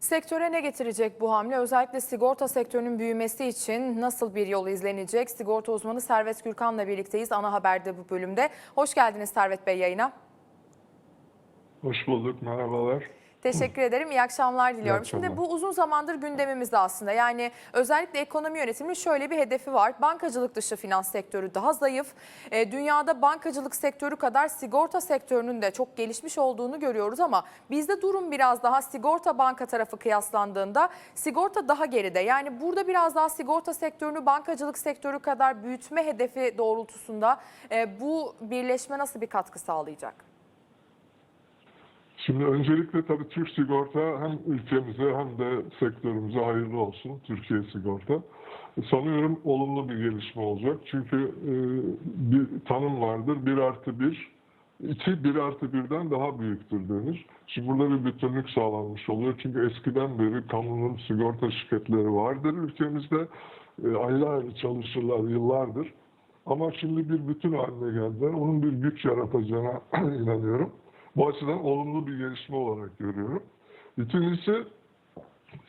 Sektöre ne getirecek bu hamle? Özellikle sigorta sektörünün büyümesi için nasıl bir yol izlenecek? Sigorta uzmanı Servet Gürkan'la birlikteyiz ana haberde bu bölümde. Hoş geldiniz Servet Bey yayına. Hoş bulduk, merhabalar. Teşekkür ederim. İyi akşamlar diliyorum. akşamlar. Şimdi bu uzun zamandır gündemimizde aslında. Yani özellikle ekonomi yönetiminin şöyle bir hedefi var. Bankacılık dışı finans sektörü daha zayıf. E, dünyada bankacılık sektörü kadar sigorta sektörünün de çok gelişmiş olduğunu görüyoruz ama bizde durum biraz daha sigorta banka tarafı kıyaslandığında sigorta daha geride. Yani burada biraz daha sigorta sektörünü bankacılık sektörü kadar büyütme hedefi doğrultusunda e, bu birleşme nasıl bir katkı sağlayacak? Şimdi öncelikle tabii Türk Sigorta hem ülkemize hem de sektörümüze hayırlı olsun. Türkiye Sigorta. Sanıyorum olumlu bir gelişme olacak. Çünkü e, bir tanım vardır. 1 artı 1, 2 1 artı birden daha büyüktür denir. Şimdi burada bir bütünlük sağlanmış oluyor. Çünkü eskiden beri kamunun sigorta şirketleri vardır ülkemizde. E, ayrı çalışırlar yıllardır. Ama şimdi bir bütün haline geldiler. Onun bir güç yaratacağına inanıyorum. Bu açıdan olumlu bir gelişme olarak görüyorum. İkincisi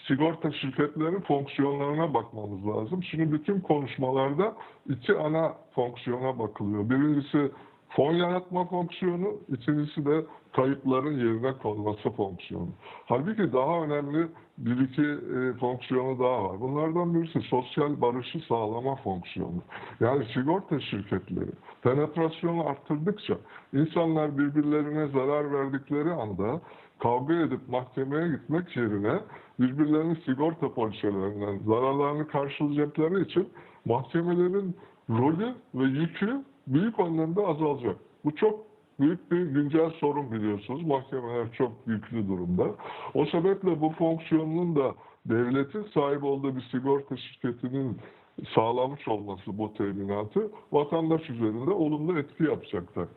sigorta şirketlerinin fonksiyonlarına bakmamız lazım. Şimdi bütün konuşmalarda iki ana fonksiyona bakılıyor. Birincisi fon yaratma fonksiyonu, ikincisi de kayıpların yerine konması fonksiyonu. Halbuki daha önemli bir iki e, fonksiyonu daha var. Bunlardan birisi sosyal barışı sağlama fonksiyonu. Yani sigorta şirketleri penetrasyonu arttırdıkça insanlar birbirlerine zarar verdikleri anda kavga edip mahkemeye gitmek yerine birbirlerinin sigorta poliçelerinden zararlarını karşılayacakları için mahkemelerin rolü ve yükü büyük anlamda azalacak. Bu çok büyük bir güncel sorun biliyorsunuz. Mahkemeler çok yüklü durumda. O sebeple bu fonksiyonun da devletin sahip olduğu bir sigorta şirketinin sağlamış olması bu teminatı vatandaş üzerinde olumlu etki yapacaklar.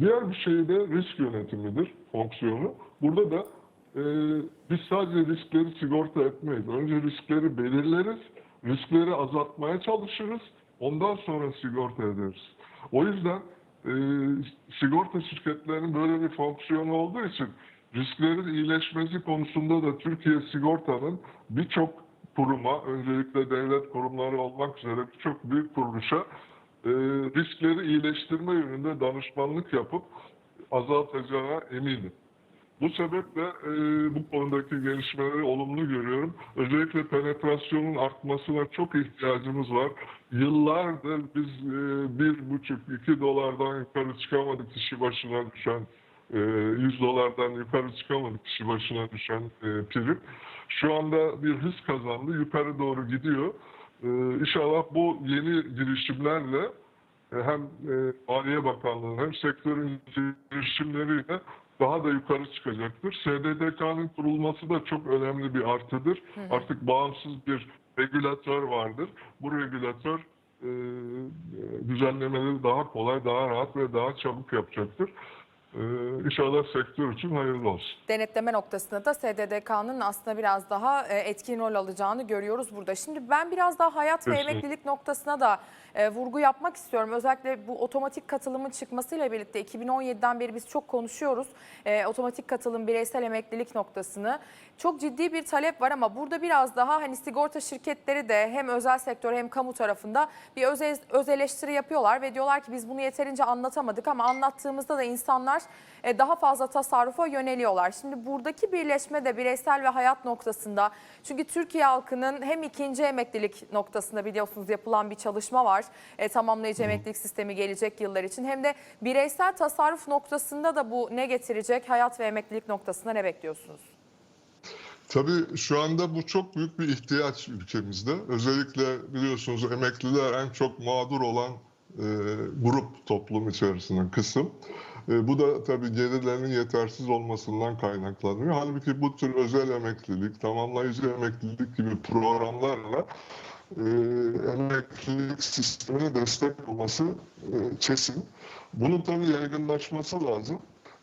Diğer bir şey de risk yönetimidir fonksiyonu. Burada da e, biz sadece riskleri sigorta etmeyiz. Önce riskleri belirleriz, riskleri azaltmaya çalışırız, ondan sonra sigorta ederiz. O yüzden e, sigorta şirketlerinin böyle bir fonksiyonu olduğu için risklerin iyileşmesi konusunda da Türkiye Sigorta'nın birçok kuruma, öncelikle devlet kurumları olmak üzere birçok büyük kuruluşa e, riskleri iyileştirme yönünde danışmanlık yapıp azaltacağına eminim. Bu sebeple e, bu konudaki gelişmeleri olumlu görüyorum. Özellikle penetrasyonun artmasına çok ihtiyacımız var. Yıllardır biz e, bir buçuk, iki dolardan yukarı çıkamadık kişi başına düşen, e, 100 dolardan yukarı çıkamadık kişi başına düşen e, prim. Şu anda bir hız kazandı, yukarı doğru gidiyor. E, inşallah bu yeni girişimlerle e, hem e, Maliye Bakanlığı'nın hem sektörün girişimleriyle daha da yukarı çıkacaktır. SDDK'nın kurulması da çok önemli bir artıdır. Artık bağımsız bir regülatör vardır. Bu regülatör e, düzenlemeleri daha kolay, daha rahat ve daha çabuk yapacaktır. E, inşallah sektör için hayırlı olsun. denetleme noktasında da SDDK'nın aslında biraz daha e, etkin rol alacağını görüyoruz burada. Şimdi ben biraz daha hayat ve Kesinlikle. emeklilik noktasına da e, vurgu yapmak istiyorum. Özellikle bu otomatik katılımın çıkmasıyla birlikte 2017'den beri biz çok konuşuyoruz. E, otomatik katılım bireysel emeklilik noktasını. Çok ciddi bir talep var ama burada biraz daha hani sigorta şirketleri de hem özel sektör hem kamu tarafında bir öz, öz eleştiri yapıyorlar ve diyorlar ki biz bunu yeterince anlatamadık ama anlattığımızda da insanlar e, daha fazla tasarrufa yöneliyorlar. Şimdi buradaki birleşme de bireysel ve hayat noktasında çünkü Türkiye halkının hem ikinci emeklilik noktasında biliyorsunuz yapılan bir çalışma var. E, tamamlayıcı emeklilik sistemi gelecek yıllar için hem de bireysel tasarruf noktasında da bu ne getirecek? Hayat ve emeklilik noktasında ne bekliyorsunuz? Tabii şu anda bu çok büyük bir ihtiyaç ülkemizde. Özellikle biliyorsunuz emekliler en çok mağdur olan e, grup toplum içerisinde kısım. E, bu da tabii gelirlerinin yetersiz olmasından kaynaklanıyor. Halbuki bu tür özel emeklilik, tamamlayıcı emeklilik gibi programlarla e, emeklilik sistemine destek olması e, kesin. Bunun tabii yaygınlaşması lazım.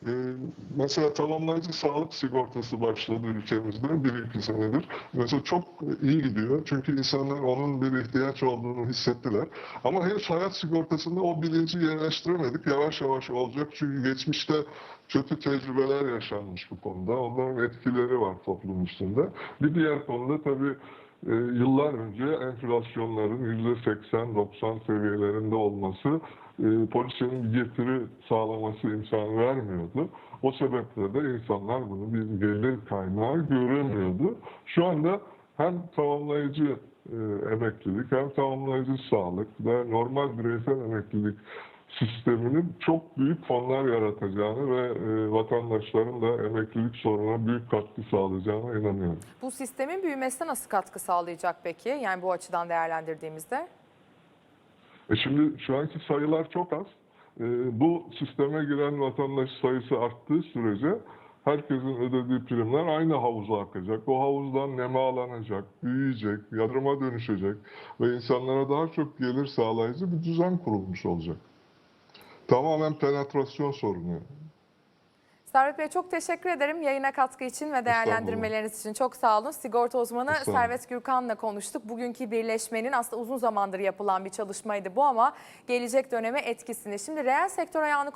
Ee, mesela tamamlayıcı sağlık sigortası başladı ülkemizde bir iki senedir. Mesela çok iyi gidiyor çünkü insanlar onun bir ihtiyaç olduğunu hissettiler. Ama henüz hayat sigortasında o bilinci yerleştiremedik. Yavaş yavaş olacak çünkü geçmişte kötü tecrübeler yaşanmış bu konuda. Onların etkileri var toplum üstünde. Bir diğer konuda tabii e, yıllar önce enflasyonların %80-90 seviyelerinde olması e, bir getiri sağlaması imkan vermiyordu. O sebeple de insanlar bunu bir gelir kaynağı göremiyordu. Şu anda hem tamamlayıcı e, emeklilik hem tamamlayıcı sağlık ve normal bireysel emeklilik sisteminin çok büyük fonlar yaratacağını ve e, vatandaşların da emeklilik sorununa büyük katkı sağlayacağına inanıyorum. Bu sistemin büyümesine nasıl katkı sağlayacak peki? Yani bu açıdan değerlendirdiğimizde. E şimdi şu anki sayılar çok az. E, bu sisteme giren vatandaş sayısı arttığı sürece herkesin ödediği primler aynı havuza akacak. O havuzdan nemalanacak, büyüyecek, yatırıma dönüşecek ve insanlara daha çok gelir sağlayıcı bir düzen kurulmuş olacak. Tamamen penetrasyon sorunu. Servet Bey çok teşekkür ederim yayına katkı için ve değerlendirmeleriniz için. Çok sağ olun. Sigorta uzmanı. Servet Gürkan'la konuştuk. Bugünkü birleşmenin aslında uzun zamandır yapılan bir çalışmaydı bu ama gelecek döneme etkisini. Şimdi reel sektör ayağını